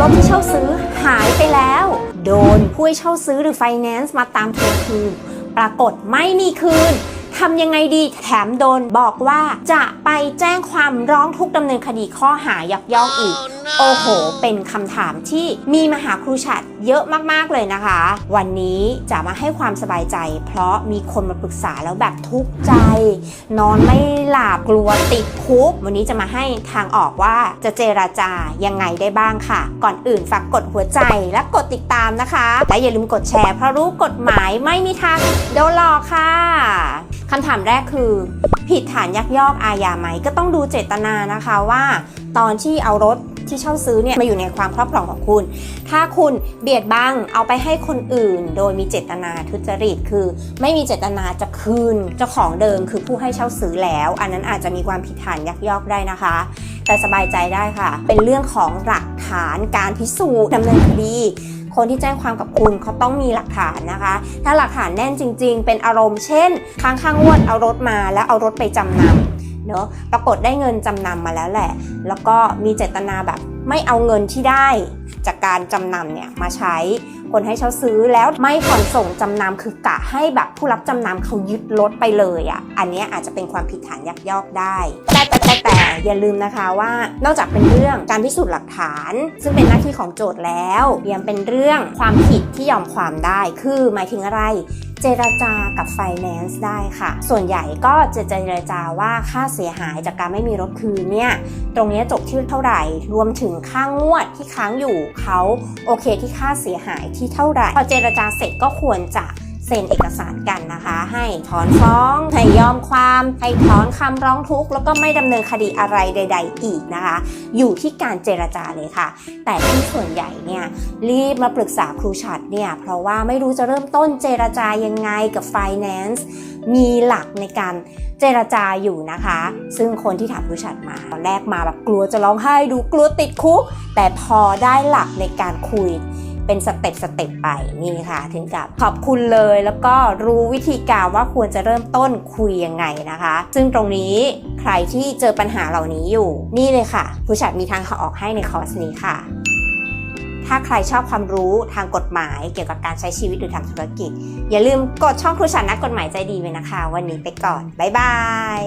รถที่เช่าซื้อหายไปแล้ว โดนผู้ให้เช่าซื้อหรือไฟแนนซ์มาตามทวงคืน ปรากฏไม่มีคืนทำยังไงดีแถมโดนบอกว่าจะไปแจ้งความร้องทุกข์ดำเนินคดีข้อหายักยอกอีกโอ้โห เป็นคำถามที่มีมหาครูชัดเยอะมากๆเลยนะคะ วันนี้จะมาให้ความสบายใจ เพราะมีคนมาปรึกษาแล้วแบบทุกข์ใจ นอนไม่หลับกลัวติดคุก วันนี้จะมาให้ทางออกว่าจะเจราจายังไงได้บ้างค่ะ ก่อนอื่นฝากกดหัวใจและกดติดตามนะคะ และอย่าลืมกดแชร์เพราะรู้กฎหมายไม่มีทางโดนหลอกค่ะคำถามแรกคือ ผิดฐานยักยอกอาญาไหมก็ต้องดูเจตนานะคะว่า ตอนที่เอารถ ที่เช่าซื้อเนี่ยมาอยู่ในความครอบครองของคุณ ถ้าคุณเบียดบังเอาไปให้คนอื่น โดยมีเจตนาทุจริตคือ ไม่มีเจตนาจะคืนเจ้าของเดิมคือผู้ให้เช่าซื้อแล้ว อันนั้นอาจจะมีความผิดฐานยักยอกได้นะคะ แต่สบายใจได้ค่ะ เป็นเรื่องของหลักฐานการพิสูจน์ดำเนินคดีคนที่แจ้งความกับคุณเขาต้องมีหลักฐานนะคะ ถ้าหลักฐานแน่นจริง ๆ เป็นอารมณ์เช่น ค้างข้างงวดเอารถมาแล้วเอารถไปจำนำ เนอะปรากฏได้เงินจำนำมาแล้วแหละ แล้วก็มีเจตนาแบบไม่เอาเงินที่ได้จากการจำนำเนี่ยมาใช้คนให้เช่าซื้อแล้วไม่ผ่อนส่งจำนำคือกะให้แบบผู้รับจำนำเขายึดรถไปเลยอะ่ะ อันนี้อาจจะเป็นความผิดฐานยักยอกได้ แต่แต่แต่แต่อย่าลืมนะคะว่านอกจากเป็นเรื่องการพิสูจน์หลักฐาน ซึ่งเป็นหน้าที่ของโจทย์แล้วยังเป็นเรื่องความผิดที่ยอมความได้คือหมายถึงอะไร เจรจากับไฟแนนซ์ได้ค่ะ ส่วนใหญ่ก็จะเจรจาว่าค่าเสียหายจากการไม่มีรถคืนเนี่ย ตรงนี้จบที่เท่าไหร่ รวมถึงค่างวดที่ค้างอยู่เขาโอเคที่ค่าเสียหายที่เท่าไหร่ พอเจรจาเสร็จก็ควรจะ เซ็นเอกสารกันนะคะ ให้ถอนฟ้อง ให้ยอมความ ให้ถอนคำร้องทุกข์แล้วก็ไม่ดำเนินคดีอะไรใด ๆ อีกนะคะ อยู่ที่การเจรจาเลยค่ะ แต่ที่ส่วนใหญ่เนี่ยรีบมาปรึกษาครูชัดเนี่ยเพราะว่าไม่รู้จะเริ่มต้นเจรจายังไงกับ Finance มีหลักในการเจรจาอยู่นะคะ ซึ่งคนที่ถามครูชัดมาตอนแรกมาแบบกลัวจะร้องไห้ดูกลัวติดคุก แต่พอได้หลักในการคุย เป็นสเต็ปสเต็ปไปนี่ค่ะ ถึงกับขอบคุณเลยแล้วก็รู้วิธีการว่าควรจะเริ่มต้นคุยยังไงนะคะ ซึ่งตรงนี้ใครที่เจอปัญหาเหล่านี้อยู่ นี่เลยค่ะ ผู้ชัดมีทางออกให้ในคอร์สนี้ค่ะถ้าใครชอบความรู้ทางกฎหมายเกี่ยวกับการใช้ชีวิตหรือทางธุรกิจ อย่าลืมกดช่องครูชัดนักกฎหมายใจดีไว้นะคะ วันนี้ไปก่อน บ๊ายบาย